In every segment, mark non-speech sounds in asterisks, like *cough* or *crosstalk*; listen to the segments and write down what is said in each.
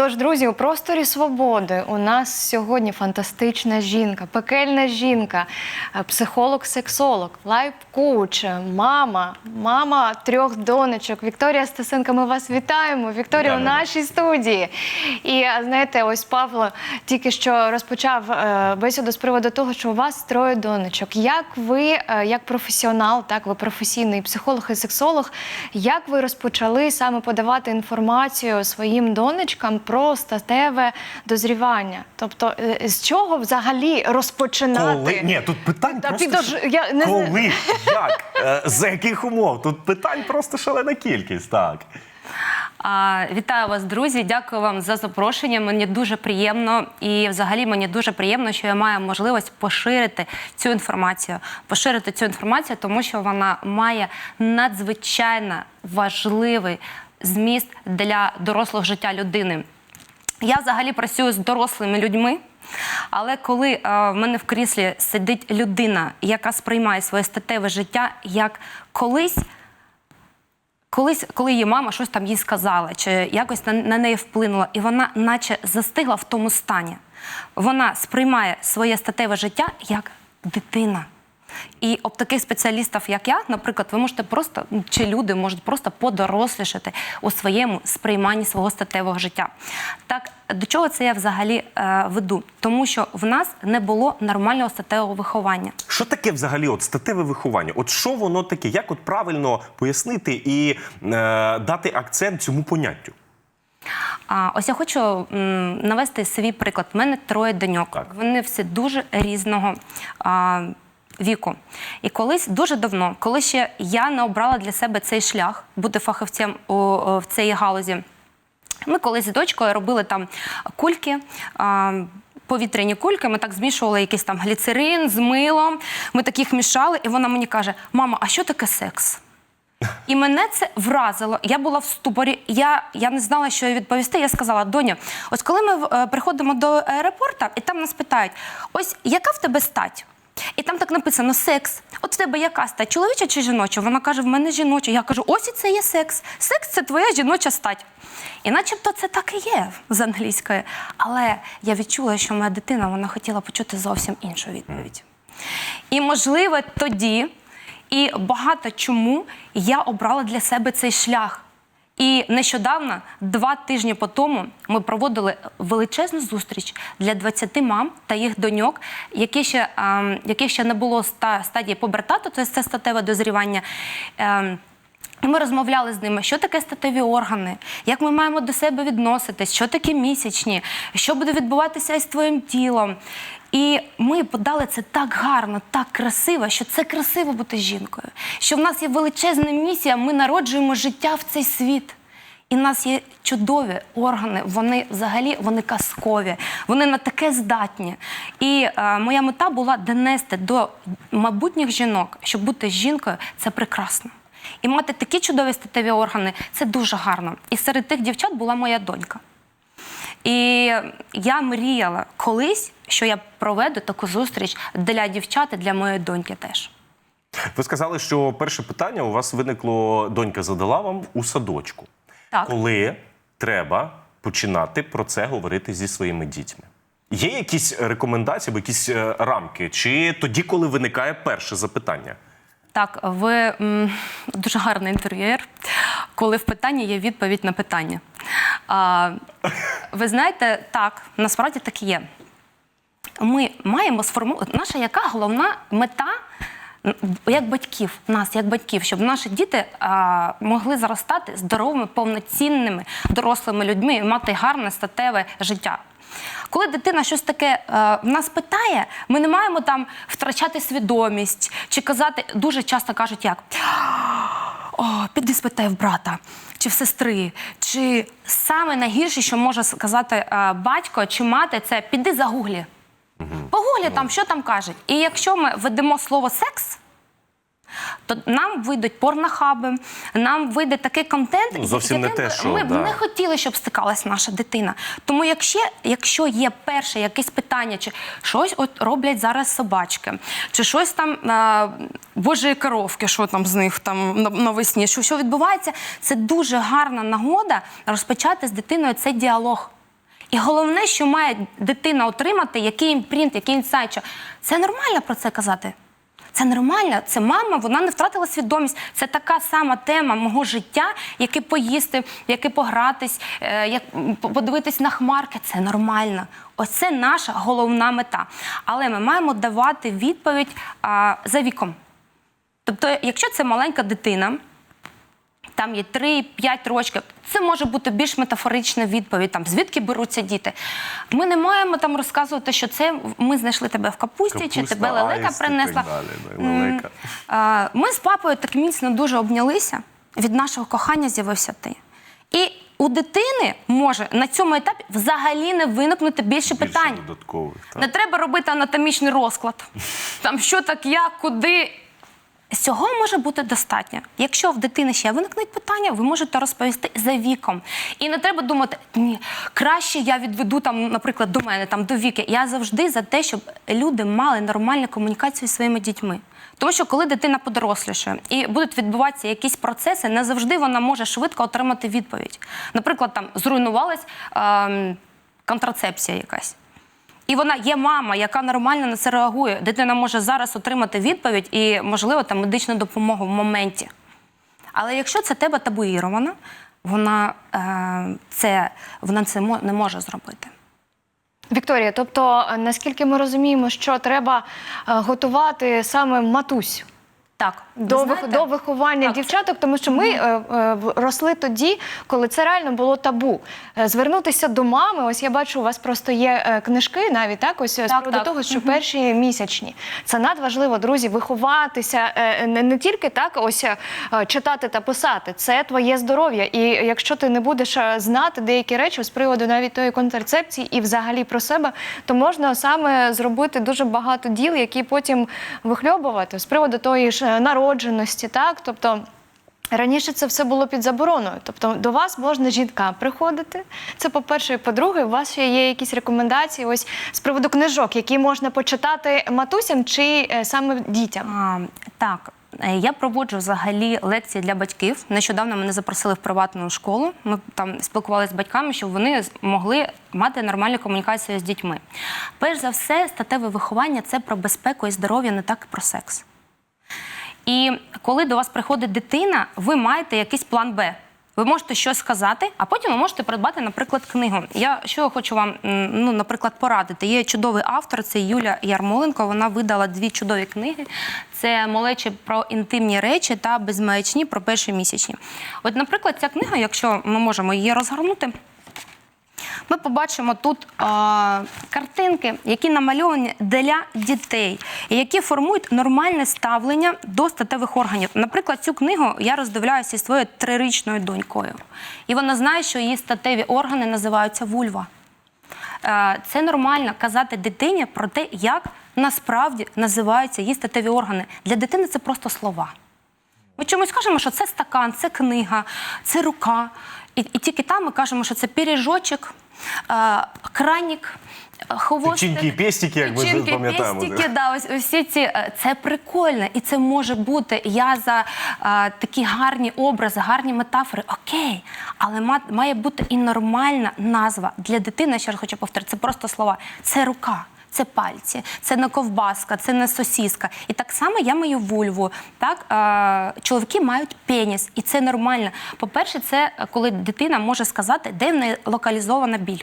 Тож, друзі, у просторі свободи у нас сьогодні фантастична жінка, пекельна жінка, е, психолог-сексолог, лайф-коуч, мама, мама трьох донечок. Вікторія Стасенко, ми вас вітаємо. Вікторія у нашій студії. І е, знаєте, ось Павло тільки що розпочав е, бесіду з приводу того, що у вас троє донечок. Як ви, е, як професіонал, так ви професійний психолог і сексолог, як ви розпочали саме подавати інформацію своїм донечкам про статеве дозрівання? Тобто, е, з чого взагалі розпочинати? Коли? Ні, тут питань Та просто... підож- я не. Коли? *laughs* Як? Е, За яких умов? Тут питань просто шалена кількість, так. А, Вітаю вас, друзі. Дякую вам за запрошення. Мені дуже приємно, і взагалі мені дуже приємно, що я маю можливість поширити цю інформацію. Поширити цю інформацію, тому що вона має надзвичайно важливий зміст для дорослого життя людини. Я взагалі працюю з дорослими людьми. Але коли е, в мене в кріслі сидить людина, яка сприймає своє статеве життя як колись колись, коли її мама щось там їй сказала, чи якось на, на неї вплинула, і вона наче застигла в тому стані. Вона сприймає своє статеве життя як дитина. І об таких спеціалістів, як я, наприклад, ви можете просто ну, чи люди можуть просто подорослішати у своєму сприйманні свого статевого життя. Так до чого це я взагалі е, веду? Тому що в нас не було нормального статевого виховання. Що таке взагалі от статеве виховання? От що воно таке? Як от правильно пояснити і е, дати акцент цьому поняттю? А ось я хочу м, навести свій приклад. У мене троє доньок. Так. Вони всі дуже різного а, віку. І колись дуже давно, коли ще я не обрала для себе цей шлях бути фахівцем у, у- в цій галузі. Ми колись з дочкою робили там кульки. А, Повітряні кульки, ми так змішували якийсь там гліцерин з милом. Ми таких мішали, і вона мені каже: Мама, а що таке секс? І мене це вразило. Я була в ступорі. Я, я не знала, що відповісти. Я сказала: Доня, ось коли ми е, приходимо до аеропорту, і там нас питають: ось яка в тебе стать? І там так написано секс. От в тебе яка стать? Чоловіча чи жіноча? Вона каже: в мене жіноча. Я кажу, ось і це є секс. Секс це твоя жіноча стать. І начебто це так і є з англійської. Але я відчула, що моя дитина вона хотіла почути зовсім іншу відповідь. І можливо тоді, і багато чому я обрала для себе цей шлях. І нещодавно, два тижні по тому, ми проводили величезну зустріч для 20 мам та їх доньок, які ще, ем, яких ще не було ста, стадії побертату, тобто це статеве дозрівання. І ми розмовляли з ними, що таке статеві органи, як ми маємо до себе відноситись, що таке місячні, що буде відбуватися із твоїм тілом. І ми подали це так гарно, так красиво, що це красиво бути жінкою. Що в нас є величезна місія, ми народжуємо життя в цей світ. І в нас є чудові органи, вони взагалі вони казкові, вони на таке здатні. І е, моя мета була донести до майбутніх жінок, що бути жінкою це прекрасно. І мати такі чудові статеві органи це дуже гарно. І серед тих дівчат була моя донька. І я мріяла колись, що я проведу таку зустріч для дівчат і для моєї доньки теж. Ви сказали, що перше питання у вас виникло, донька задала вам у садочку. Так. Коли треба починати про це говорити зі своїми дітьми? Є якісь рекомендації або якісь е, рамки? Чи тоді, коли виникає перше запитання? Так, ви дуже гарний інтерв'єр, коли в питанні є відповідь на питання. А, ви знаєте, так, насправді так і є. Ми маємо сформувати. Наша яка головна мета як батьків, нас, як батьків, щоб наші діти а, могли зростати здоровими, повноцінними дорослими людьми і мати гарне статеве життя. Коли дитина щось таке е, нас питає, ми не маємо там втрачати свідомість чи казати, дуже часто кажуть, як о, піди спитай в брата чи в сестри. Чи саме найгірше, що може сказати е, батько чи мати, це піди загуглі. Погуглі там, що там кажуть. І якщо ми ведемо слово секс, то нам вийдуть порнохаби, нам вийде такий контент, Ну, зовсім не яким те, що, ми б да. не хотіли, щоб стикалась наша дитина. Тому якщо, якщо є перше якесь питання, чи щось от роблять зараз собачки, чи щось там а, божі коровки, що там з них там на- навесні, що, що відбувається, це дуже гарна нагода розпочати з дитиною цей діалог. І головне, що має дитина отримати, який імпринт, який інсайт. що Це нормально про це казати. Це нормально, це мама, вона не втратила свідомість. Це така сама тема мого життя, яке поїсти, яке погратись, е, як подивитись на хмарки. Це нормально. Ось це наша головна мета. Але ми маємо давати відповідь а, за віком. Тобто, якщо це маленька дитина, там є 3-5 рочків. Це може бути більш метафорична відповідь, там звідки беруться діти. Ми не маємо там розказувати, що це ми знайшли тебе в капусті, чи тебе лелека аїст принесла. так далі, лелека. Ми з папою так міцно дуже обнялися. Від нашого кохання з'явився ти. І у дитини може на цьому етапі взагалі не виникнути більше Більше питань. додаткових. так. Не треба робити анатомічний розклад. Там що так, як, куди. Цього може бути достатньо. Якщо в дитини ще виникнуть питання, ви можете розповісти за віком. І не треба думати, ні, краще я відведу там, наприклад, до мене, там до віки. Я завжди за те, щоб люди мали нормальну комунікацію зі своїми дітьми. Тому що коли дитина подорослішає і будуть відбуватися якісь процеси, не завжди вона може швидко отримати відповідь. Наприклад, там зруйнувалась ем, контрацепція якась. І вона є мама, яка нормально на це реагує. Дитина може зараз отримати відповідь і, можливо, там медичну допомогу в моменті. Але якщо це тебе табуїрована, вона е, це, вона це не може зробити. Вікторія, тобто, е, наскільки ми розуміємо, що треба е, готувати саме матусь Так, до, знаєте, до виховання Так. дівчаток, тому що ми е, е, росли тоді, коли це реально було табу. Е, Звернутися до мами. Ось я бачу, у вас просто є е, книжки, навіть так, ось е, з Так, так. того, що перші місячні це надважливо, друзі, виховатися е, не, не тільки так, ось е, читати та писати. Це твоє здоров'я. І якщо ти не будеш е, знати деякі речі з приводу навіть тої контрацепції і взагалі про себе, то можна саме зробити дуже багато діл, які потім вихльобувати з приводу тої ж е, народженості, так тобто. Раніше це все було під забороною. Тобто до вас можна жінкам приходити. Це по-перше, по-друге, у вас ще є якісь рекомендації ось з приводу книжок, які можна почитати матусям чи е, саме дітям. А, так. е, Я проводжу взагалі лекції для батьків. Нещодавно мене запросили в приватну школу. Ми там спілкувалися з батьками, щоб вони могли мати нормальну комунікацію з дітьми. Перш за все, статеве виховання це про безпеку і здоров'я, не так і про секс. І коли до вас приходить дитина, ви маєте якийсь план Б. Ви можете щось сказати, а потім ви можете придбати, наприклад, книгу. Я що хочу вам, ну, наприклад, порадити. Є чудовий автор, це Юля Ярмоленко. Вона видала дві чудові книги. Це малечі про інтимні речі та безмаячні про перші місячні. От, наприклад, ця книга, якщо ми можемо її розгорнути, ми побачимо тут а, картинки, які намальовані для дітей, і які формують нормальне ставлення до статевих органів. Наприклад, цю книгу я роздивляюся зі своєю трирічною донькою. І вона знає, що її статеві органи називаються вульва. Е, Це нормально казати дитині про те, як насправді називаються її статеві органи. Для дитини це просто слова. Ми чомусь кажемо, що це стакан, це книга, це рука. І, і тільки там ми кажемо, що це пиріжочок, е, кранік, е, хвостик. Тичинки і пестики, як ми пам'ятаємо. пестики, да, ось, ось ці, е, це прикольно, і це може бути. Я за е, такі гарні образи, гарні метафори. Окей, але ма- має бути і нормальна назва для дитини. Ще раз хочу повторити, це просто слова. Це рука. Це пальці, це не ковбаска, це не сосіска. І так само я маю вульву. Так? Е, чоловіки мають пеніс, і це нормально. По-перше, це е, коли дитина може сказати, де в неї локалізована біль.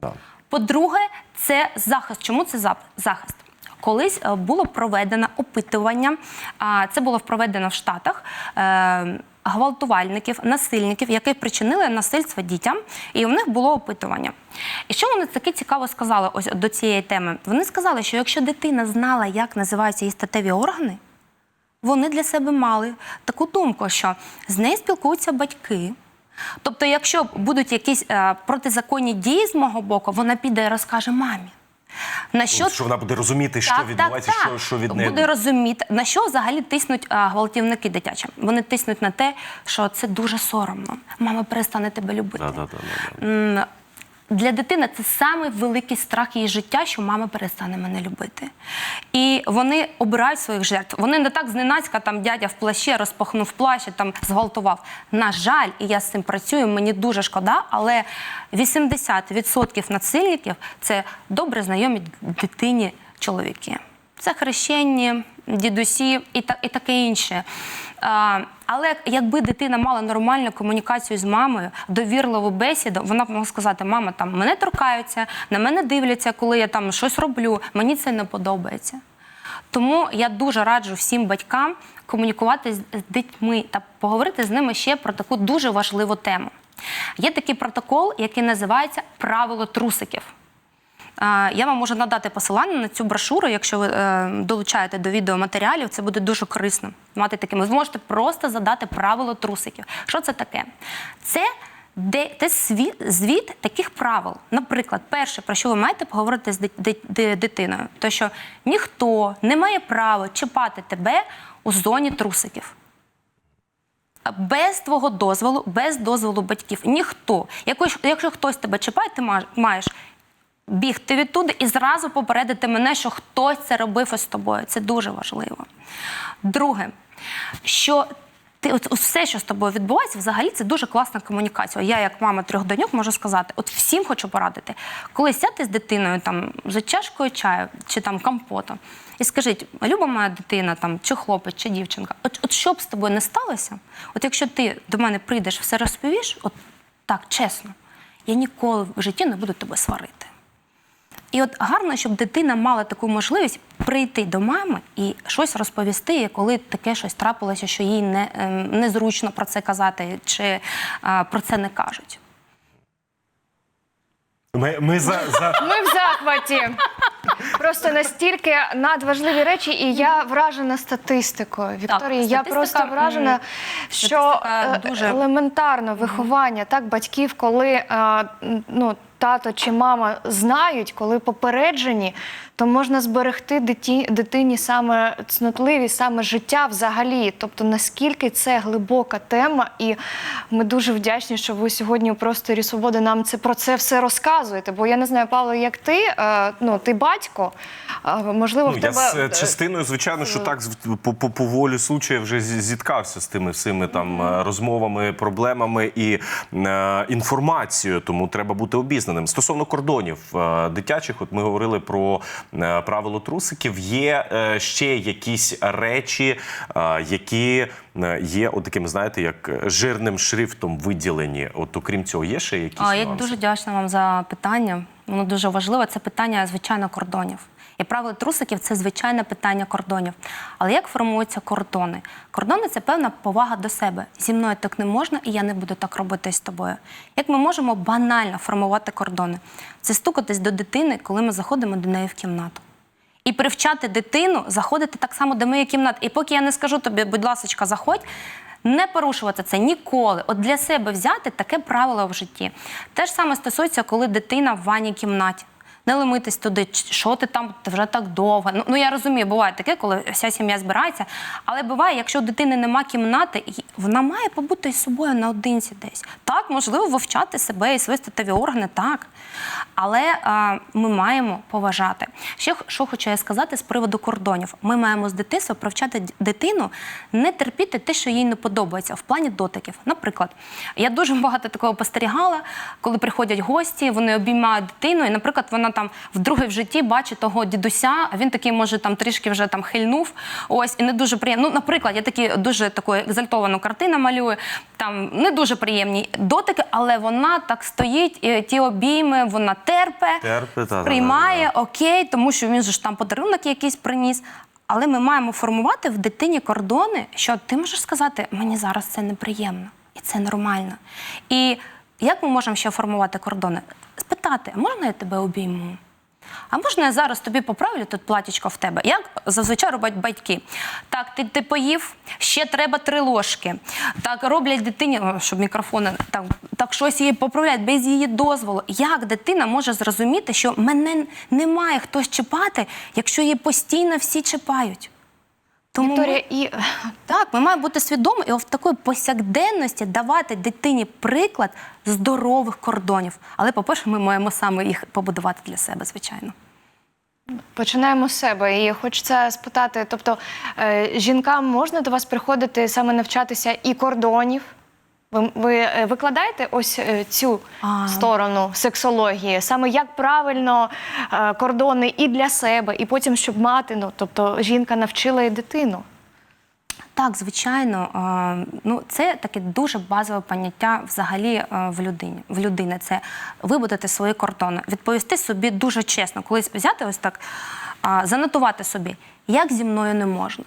Да. По-друге, це захист. Чому це захист? Колись е, було проведено опитування, це було проведено в Штатах. Гвалтувальників, насильників, які причинили насильство дітям, і у них було опитування. І що вони таке цікаво сказали ось до цієї теми? Вони сказали, що якщо дитина знала, як називаються її статеві органи, вони для себе мали таку думку, що з нею спілкуються батьки. Тобто, якщо будуть якісь е, протизаконні дії з мого боку, вона піде і розкаже мамі. На що, Що вона буде розуміти, що відбувається, Що, що від неї буде розуміти, на що взагалі тиснуть а, гвалтівники дитячі. Вони тиснуть на те, що це дуже соромно. Мама перестане тебе любити. Да, да, да, да, да. Для дитини це самий великий страх її життя, що мама перестане мене любити. І вони обирають своїх жертв. Вони не так зненацька, там дядя в плащі розпахнув плащ, там зґвалтував. На жаль, і я з цим працюю, мені дуже шкода, але 80% насильників це добре знайомі дитині чоловіки. Це хрещені, дідусі і, та, і таке інше. А, але якби дитина мала нормальну комунікацію з мамою, довірливу бесіду, вона б могла сказати: мама, там мене торкаються, на мене дивляться, коли я там щось роблю, мені це не подобається. Тому я дуже раджу всім батькам комунікувати з дітьми та поговорити з ними ще про таку дуже важливу тему. Є такий протокол, який називається Правило трусиків. Я вам можу надати посилання на цю брошуру, якщо ви е, долучаєте до відеоматеріалів, це буде дуже корисно мати таким. Ви зможете просто задати правило трусиків. Що це таке? Це де це світ, звіт таких правил. Наприклад, перше, про що ви маєте поговорити з дит- дит- ди- дитиною, то що ніхто не має права чіпати тебе у зоні трусиків. Без твого дозволу, без дозволу батьків. Ніхто. Якщо, якщо хтось тебе чіпає, ти маєш бігти відтуди і зразу попередити мене, що хтось це робив із тобою. Це дуже важливо. Друге, що ти от, все, що з тобою відбувається, взагалі це дуже класна комунікація. Я, як мама трьох доньок, можу сказати, от всім хочу порадити, коли сядьте з дитиною там за чашкою чаю чи там компоту, і скажіть, люба моя дитина, там чи хлопець, чи дівчинка, от, от що б з тобою не сталося, от якщо ти до мене прийдеш, все розповіш, от так чесно, я ніколи в житті не буду тебе сварити. І от гарно, щоб дитина мала таку можливість прийти до мами і щось розповісти, коли таке щось трапилося, що їй не, ем, незручно про це казати, чи а, про це не кажуть. Ми, ми за, за... *laughs* Ми в захваті. Просто настільки надважливі речі, і я вражена статистикою. Вікторія, я просто вражена, що е, дуже- елементарно виховання так батьків, коли е, ну. Тато чи мама знають, коли попереджені, то можна зберегти диті, дитині саме цнотливість, саме життя взагалі. Тобто наскільки це глибока тема, і ми дуже вдячні, що ви сьогодні у просторі свободи нам це про це все розказуєте. Бо я не знаю, Павло, як ти, е, ну ти батько, е, можливо, Ну, в я тебе з е, частиною, звичайно, що так по, по, по волі случаю вже зі- зіткався з тими всіми там е, розмовами, проблемами і е, інформацією, тому треба бути обізнаним. Стосовно кордонів е, дитячих, от ми говорили про е, правило трусиків. Є е, ще якісь речі, які є от таким, знаєте, як жирним шрифтом виділені. От окрім цього, є ще якісь А, я нюанси? дуже вдячна вам за питання. Воно дуже важливе. Це питання, звичайно, кордонів. І правило трусиків це звичайне питання кордонів. Але як формуються кордони? Кордони це певна повага до себе. Зі мною так не можна, і я не буду так робити з тобою. Як ми можемо банально формувати кордони? Це стукатись до дитини, коли ми заходимо до неї в кімнату. І привчати дитину заходити так само до моєї кімнати. І поки я не скажу тобі, будь ласка, заходь. Не порушувати це ніколи. От для себе взяти таке правило в житті. Те ж саме стосується, коли дитина в ванній кімнаті. Не лимитись туди, що ти там вже так довго. Ну, ну я розумію, буває таке, коли вся сім'я збирається. Але буває, якщо у дитини нема кімнати, вона має побути із собою наодинці десь. Так, можливо, вивчати себе і свої статеві органи, так. Але а, ми маємо поважати. Ще що хочу я сказати з приводу кордонів. Ми маємо з дитинства привчати д- дитину не терпіти те, що їй не подобається в плані дотиків. Наприклад, я дуже багато такого спостерігала, коли приходять гості, вони обіймають дитину, і, наприклад, вона там вдруге в житті бачить того дідуся, він такий, може, там трішки вже там хильнув. Ось і не дуже приємно. Ну, наприклад, я такі дуже таку екзальтовану картину малюю. Там не дуже приємні дотики, але вона так стоїть, і ті обійми, вона терпе, Терпе, та-та-та-та. приймає, окей, тому що він же ж там подарунок якийсь приніс. Але ми маємо формувати в дитині кордони, що ти можеш сказати, мені зараз це неприємно, і це нормально. І як ми можемо ще формувати кордони? Спитати, а можна я тебе обійму? А можна я зараз тобі поправлю тут платічко в тебе? Як зазвичай роблять батьки? Так, ти, ти поїв, ще треба три ложки. Так роблять дитині, щоб мікрофони так, так щось її поправляють без її дозволу. Як дитина може зрозуміти, що мене не має хтось чіпати, якщо її постійно всі чіпають? Тому ми- Вікторія, і Так, ми маємо бути свідомі і в такої повсякденності давати дитині приклад здорових кордонів. Але, по-перше, ми маємо саме їх побудувати для себе, звичайно. Починаємо з себе. І хочеться спитати: тобто, е, жінкам можна до вас приходити саме навчатися і кордонів? Ви, ви е, викладаєте ось е, цю А. сторону сексології, саме як правильно е, кордони і для себе, і потім, щоб мати, ну тобто жінка навчила і дитину. Так, звичайно, ну це таке дуже базове поняття взагалі в людині. В людини це вибудити свої кордони, відповісти собі дуже чесно, колись взяти ось так, занотувати собі, як зі мною не можна.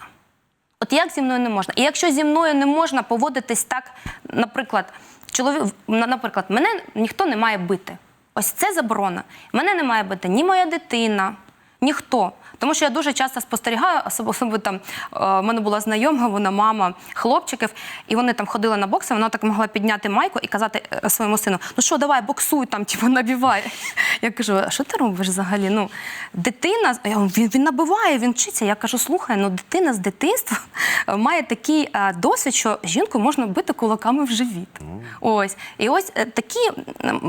От як зі мною не можна? І якщо зі мною не можна поводитись так, наприклад, чоловік, на- наприклад, мене ніхто не має бити. Ось це заборона. Мене не має бити ні моя дитина, ніхто. Тому що я дуже часто спостерігаю, особ- особливо там е, в мене була знайома, вона мама хлопчиків, і вони там ходили на бокси, вона так могла підняти майку і казати е, своєму сину: ну що, давай, боксуй там, типу, набивай. *laughs* Я кажу, а що ти робиш взагалі? Ну, дитина, він, він набиває, він вчиться. Я кажу, слухай, ну дитина з дитинства е, має такий е, досвід, що жінку можна бити кулаками в живіт. Ось. І ось е, такі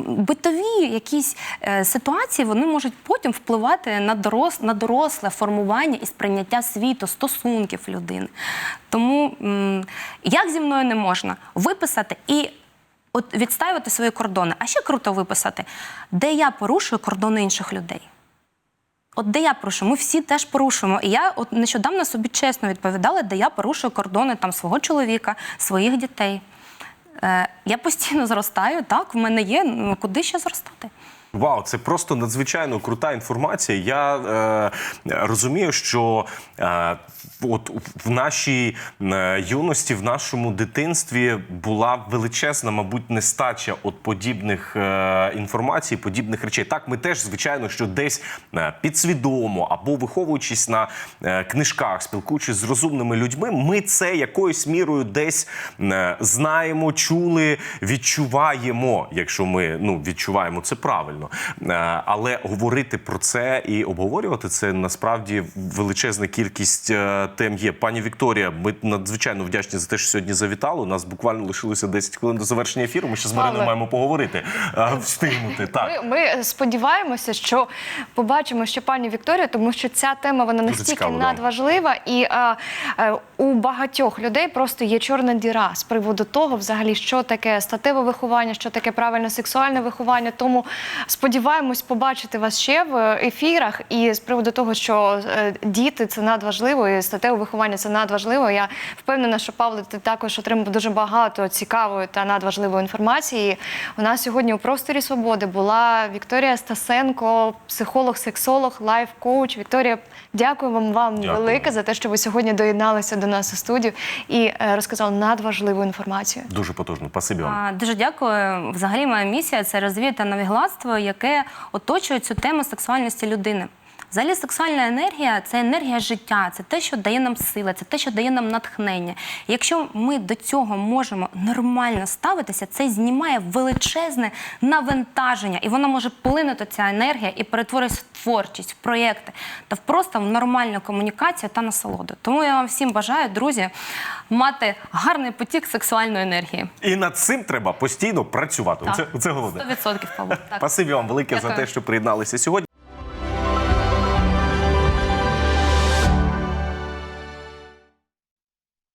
битові якісь е, ситуації вони можуть потім впливати на, дорос, на доросле формування і сприйняття світу, стосунків людини. Тому як зі мною не можна виписати і от відстаювати свої кордони. А ще круто виписати, де я порушую кордони інших людей. От де я порушую, ми всі теж порушуємо. І я от нещодавно собі чесно відповідала, де я порушую кордони там свого чоловіка, своїх дітей. Е, я постійно зростаю, так, в мене є, ну куди ще зростати? Вау, це просто надзвичайно крута інформація. Я е, розумію, що е, от в нашій е, юності, в нашому дитинстві була величезна, мабуть, нестача от подібних е, інформацій, подібних речей. Так, ми теж, звичайно, що десь е, підсвідомо або виховуючись на е, книжках, спілкуючись з розумними людьми, ми це якоюсь мірою десь е, знаємо, чули, відчуваємо, якщо ми ну відчуваємо це правильно. Е, Але говорити про це і обговорювати це насправді величезна кількість е, тем є. Пані Вікторія, ми надзвичайно вдячні за те, що сьогодні завітали. У нас буквально лишилося 10 хвилин до завершення ефіру. Ми ще з Мариною Павле. маємо поговорити, е, встигнути. Так. Ми, ми сподіваємося, що побачимо ще пані Вікторію, тому що ця тема вона Дуже настільки цікаво, да. надважлива, і е, е, у багатьох людей просто є чорна діра з приводу того, взагалі, що таке статеве виховання, що таке правильне сексуальне виховання. Тому сподіваємось побачити вас ще в ефірах. І з приводу того, що е, діти це надважливо, і статеве виховання це надважливо. Я впевнена, що Павло, ти також отримав дуже багато цікавої та надважливої інформації. У нас сьогодні у просторі свободи була Вікторія Стасенко, психолог-сексолог, лайф-коуч. Вікторія, дякую вам вам Дякую. велике за те, що ви сьогодні доєдналися до нас у студію і е, розказали надважливу інформацію. Дуже потужно. Спасибі вам. А, Дуже дякую. Взагалі, моя місія це розвіяти навігластво, яке оточує цю тему сексуальності людини. Взагалі, сексуальна енергія це енергія життя, це те, що дає нам сили, це те, що дає нам натхнення. І якщо ми до цього можемо нормально ставитися, це знімає величезне навантаження, і воно може плинути ця енергія і перетворитися в творчість, в проєкти та в просто в нормальну комунікацію та насолоду. Тому я вам всім бажаю, друзі, мати гарний потік сексуальної енергії. І над цим треба постійно працювати. Так. Це, це головне. 100% Павло. *laughs* Так. Спасибі вам велике за те, що приєдналися сьогодні.